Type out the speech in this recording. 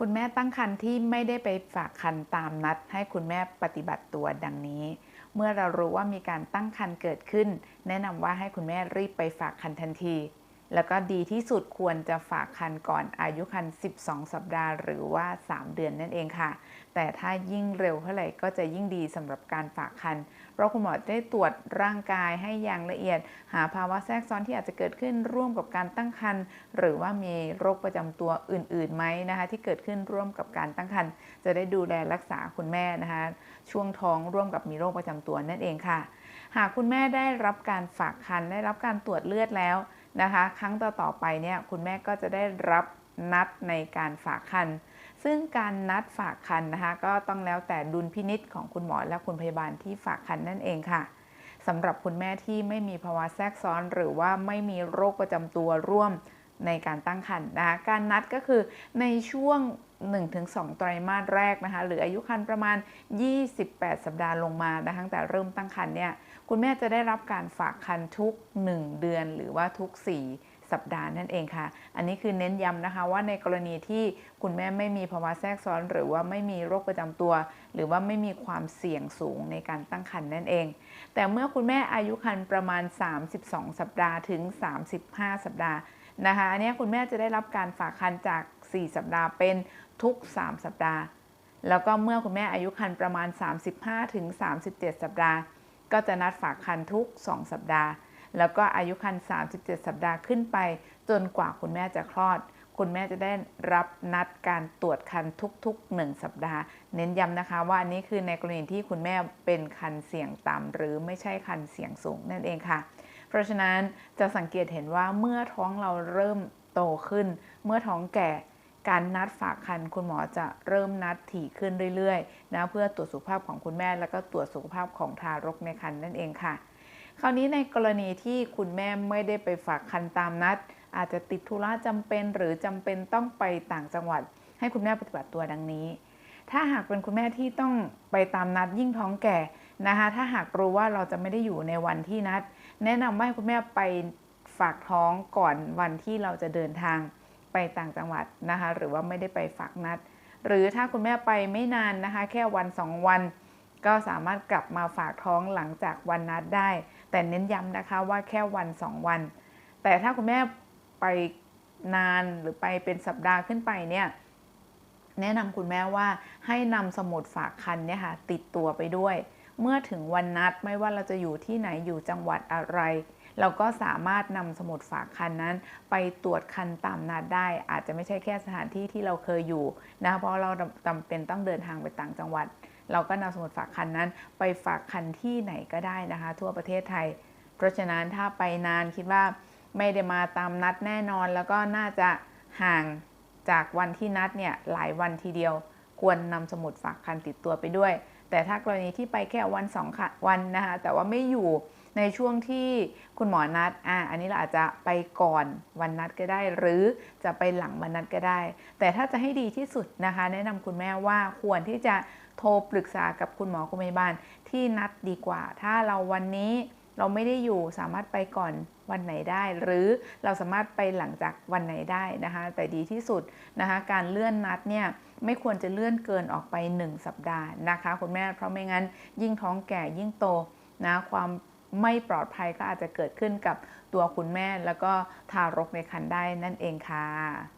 คุณแม่ตั้งครรภ์ที่ไม่ได้ไปฝากครรภ์ตามนัด ให้คุณแม่ปฏิบัติตัวดังนี้ เมื่อเรารู้ว่ามีการตั้งครรภ์เกิดขึ้น แนะนำว่าให้คุณแม่รีบไปฝากครรภ์ทันที แล้วก็ดีที่สุดควรจะฝากครรภ์ก่อนอายุครรภ์12 สัปดาห์ หรือว่า 3 เดือนนั่นเองค่ะ แต่ถ้ายิ่งเร็วเท่าไหร่ก็จะยิ่งดีสำหรับการฝากครรภ์เพราะคุณหมอได้ตรวจร่างกายให้อย่างละเอียด หาภาวะแทรกซ้อนที่อาจจะเกิดขึ้นร่วมกับการตั้งครรภ์หรือว่ามีโรคประจำตัวอื่นๆไหมนะคะ ที่เกิดขึ้นร่วมกับการตั้งครรภ์จะได้ดูแลรักษาคุณแม่นะคะ ช่วงท้องร่วมกับมีโรคประจำตัวนั่นเองค่ะ หากคุณแม่ได้รับการฝากครรภ์ได้รับการตรวจเลือดแล้ว นะคะ ครั้งต่อๆไปเนี่ยคุณแม่ก็จะได้รับนัดในการฝากคัน ซึ่งการนัดฝากคันนะคะก็ต้องแล้วแต่ดุลพินิษของคุณหมอและคุณพยาบาลที่ฝากคันนั่นเองค่ะสำหรับคุณแม่ที่ไม่มีภาวะแทรกซ้อน หรือว่าไม่มีโรคประจำตัวร่วม ในการตั้งครรภ์นะคะการนัดก็คือในช่วง 1-2 ไตรมาสแรกนะคะหรืออายุครรภ์ประมาณ 28 สัปดาห์ลงมานะตั้งแต่เริ่มตั้งครรภ์เนี่ยคุณแม่จะได้รับการฝากครรภ์ทุก 1 เดือนหรือว่าทุก 4สัปดาห์นั่นเองค่ะ อันนี้คือเน้นย้ำนะคะว่าในกรณีที่คุณแม่ไม่มีภาวะแทรกซ้อน หรือว่าไม่มีโรคประจำตัว หรือว่าไม่มีความเสี่ยงสูงในการตั้งครรภ์นั่นเอง แต่เมื่อคุณแม่อายุครรภ์ประมาณ 32 สัปดาห์ถึง 35 สัปดาห์ นะคะอันนี้คุณแม่จะได้รับการฝากครรภ์จาก 4 สัปดาห์เป็นทุก 3 สัปดาห์ แล้วก็เมื่อคุณแม่อายุครรภ์ประมาณ 35ถึง37 สัปดาห์ ก็จะนัดฝากครรภ์ทุก 2 สัปดาห์ แล้วก็อายุครรภ์37 สัปดาห์ขึ้นไป จนกว่าคุณแม่จะคลอด คุณแม่จะได้รับนัดการตรวจคันทุก ๆ 1 สัปดาห์ เน้นย้ำนะคะว่าอันนี้คือในกรณีที่คุณแม่เป็นคันเสี่ยงต่ำหรือไม่ใช่คันเสี่ยงสูงนั่นเองค่ะ เพราะฉะนั้นจะสังเกตเห็นว่าเมื่อท้องเราเริ่มโตขึ้น เมื่อท้องแก่การนัดฝากคันคุณหมอจะเริ่มนัดถี่ขึ้นเรื่อยๆนะเพื่อตรวจสุขภาพของคุณแม่ แล้วก็ตรวจสุขภาพของทารกในครรภ์นั่นเองค่ะ คราวนี้ในกรณีที่คุณแม่ไม่ได้ไปฝากคันตามนัด อาจจะติดธุระจำเป็นหรือจำเป็นต้องไปต่างจังหวัด ให้คุณแม่ปฏิบัติตัวดังนี้ ถ้าหากเป็นคุณแม่ที่ต้องไปตามนัดยิ่งท้องแก่ นะคะถ้าหากรู้ว่าเราจะไม่ได้อยู่ในวันที่นัด แนะนำให้คุณแม่ไปฝากท้องก่อนวันที่เราจะเดินทางไปต่างจังหวัดนะคะหรือว่าไม่ได้ไปฝากนัด หรือถ้าคุณแม่ไปไม่นานนะคะ แค่วันสองวัน ก็สามารถกลับมาฝากท้องหลังจากวันนัดได้ แต่เน้นย้ำนะคะว่าแค่วันสองวัน แต่ถ้าคุณแม่ไปนานหรือไปเป็นสัปดาห์ขึ้นไปเนี่ยแนะนำคุณแม่ว่าให้นำสมุดฝากคันเนี่ยค่ะติดตัวไปด้วย เมื่อถึงวันนัดไม่ว่าเราจะอยู่ที่ไหนอยู่จังหวัดอะไร เราก็สามารถนำสมุดฝากคันนั้น ไปตรวจคันตามนัดได้ อาจจะไม่ใช่แค่สถานที่ที่เราเคยอยู่นะเพราะเราจำเป็นต้องเดินทางไปต่างจังหวัด เราก็นำสมุดฝากคันนั้น ไปฝากคันที่ไหนก็ได้นะคะ ทั่วประเทศไทย เพราะฉะนั้นถ้าไปนานคิดว่าไม่ได้มาตามนัดแน่นอน แล้วก็น่าจะห่างจากวันที่นัดเนี่ยหลายวันทีเดียว ควรนำสมุดฝากคันติดตัวไปด้วย แต่ถ้ากรณีที่ไปแค่วันสองวันนะคะ แต่ว่าไม่อยู่ในช่วงที่คุณหมอนัด อ่า อันนี้เราอาจจะไปก่อนวันนัดก็ได้ หรือจะไปหลังวันนัดก็ได้ แต่ถ้าจะให้ดีที่สุดนะคะ แนะนำคุณแม่ว่าควรที่จะโทรปรึกษากับคุณหมอคุณพยาบาลที่นัดดีกว่า ถ้าเราวันนี้เราไม่ได้อยู่สามารถไปก่อนวันไหนได้ หรือเราสามารถไปหลังจากวันไหนได้นะคะ แต่ดีที่สุดนะคะ การเลื่อนนัดเนี่ย ไม่ควรจะเลื่อนเกินออกไป 1 สัปดาห์นะคะคุณแม่เพราะไม่งั้นยิ่งท้องแก่ยิ่งโตนะความไม่ปลอดภัยก็อาจจะเกิดขึ้นกับตัวคุณแม่แล้วก็ทารกในครรภ์ได้นั่นเองค่ะ